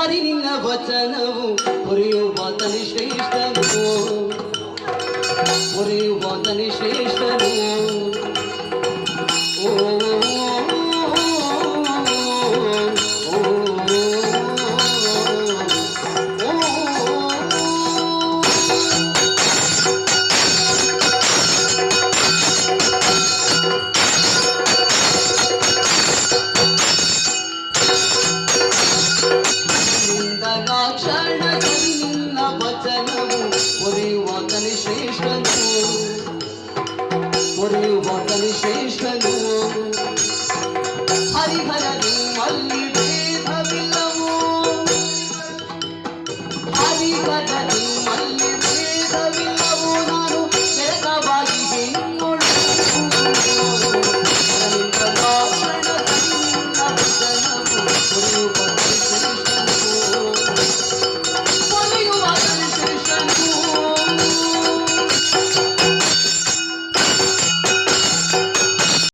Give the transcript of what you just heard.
ಸಾರಿ ನಿನ್ನ ವಚನವು ಹೊರೆಯುವ ತನಿ ಶ್ರೇಷ್ಠನು ಹೊರೆಯುವ ತನಿ ಶ್ರೇಷ್ಠನು ఒరియుబతని శ్రేష్టను హరిహర మల్లి భేద విలము హరిహర మల్లి భేద విలము నాను జగವಾಗಿ ಹೆಣ್ಣೊಳು ಅನಂತ ಭಾಷಣ ಸಿಂಹ ಜನವು ಒರಿಯುಬತ